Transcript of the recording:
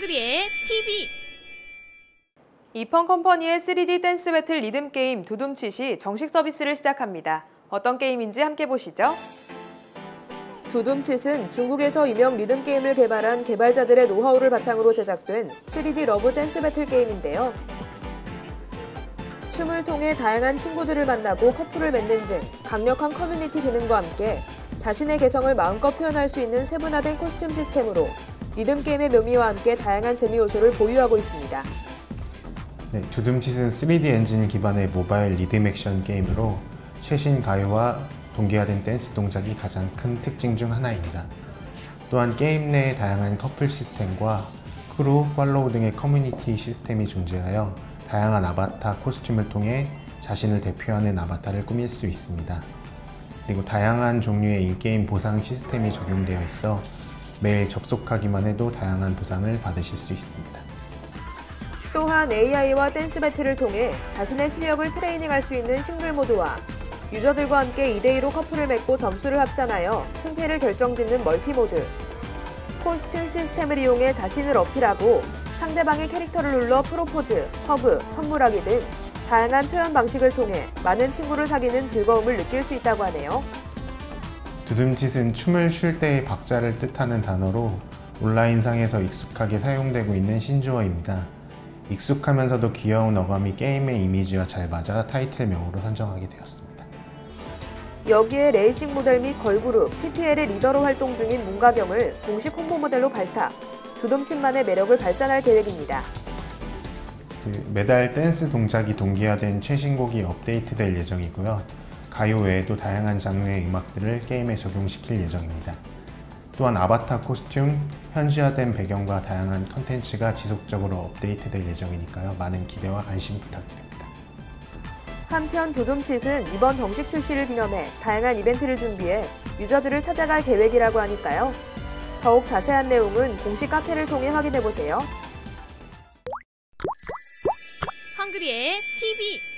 헝그리의 TV 이펀 컴퍼니의 3D 댄스 배틀 리듬 게임 두둠칫이 정식 서비스를 시작합니다. 어떤 게임인지 함께 보시죠. 두둠칫은 중국에서 유명 리듬 게임을 개발한 개발자들의 노하우를 바탕으로 제작된 3D 러브 댄스 배틀 게임인데요. 춤을 통해 다양한 친구들을 만나고 커플을 맺는 등 강력한 커뮤니티 기능과 함께 자신의 개성을 마음껏 표현할 수 있는 세분화된 코스튬 시스템으로 리듬 게임의 묘미와 함께 다양한 재미 요소를 보유하고 있습니다. 네, 두둠칫은 3D 엔진 기반의 모바일 리듬 액션 게임으로 최신 가요와 동기화된 댄스 동작이 가장 큰 특징 중 하나입니다. 또한 게임 내에 다양한 커플 시스템과 크루, 팔로우 등의 커뮤니티 시스템이 존재하여 다양한 아바타 코스튬을 통해 자신을 대표하는 아바타를 꾸밀 수 있습니다. 그리고 다양한 종류의 인게임 보상 시스템이 적용되어 있어 매일 접속하기만 해도 다양한 보상을 받으실 수 있습니다. 또한 AI와 댄스 배틀을 통해 자신의 실력을 트레이닝할 수 있는 싱글 모드와 유저들과 함께 2대2로 커플을 맺고 점수를 합산하여 승패를 결정짓는 멀티 모드, 코스튬 시스템을 이용해 자신을 어필하고 상대방의 캐릭터를 눌러 프로포즈, 허그, 선물하기 등 다양한 표현 방식을 통해 많은 친구를 사귀는 즐거움을 느낄 수 있다고 하네요. 두둠칫은 춤을 쉴 때의 박자를 뜻하는 단어로 온라인상에서 익숙하게 사용되고 있는 신조어입니다. 익숙하면서도 귀여운 어감이 게임의 이미지와 잘 맞아 타이틀명으로 선정하게 되었습니다. 여기에 레이싱 모델 및 걸그룹 PPL의 리더로 활동 중인 문가경을 공식 홍보 모델로 발탁, 두둠칫만의 매력을 발산할 계획입니다. 그 매달 댄스 동작이 동기화된 최신곡이 업데이트될 예정이고요. 가요 외에도 다양한 장르의 음악들을 게임에 적용시킬 예정입니다. 또한 아바타 코스튬, 현지화된 배경과 다양한 컨텐츠가 지속적으로 업데이트될 예정이니까요. 많은 기대와 관심 부탁드립니다. 한편 두둠칫은 이번 정식 출시를 기념해 다양한 이벤트를 준비해 유저들을 찾아갈 계획이라고 하니까요. 더욱 자세한 내용은 공식 카페를 통해 확인해 보세요. 헝그리의 TV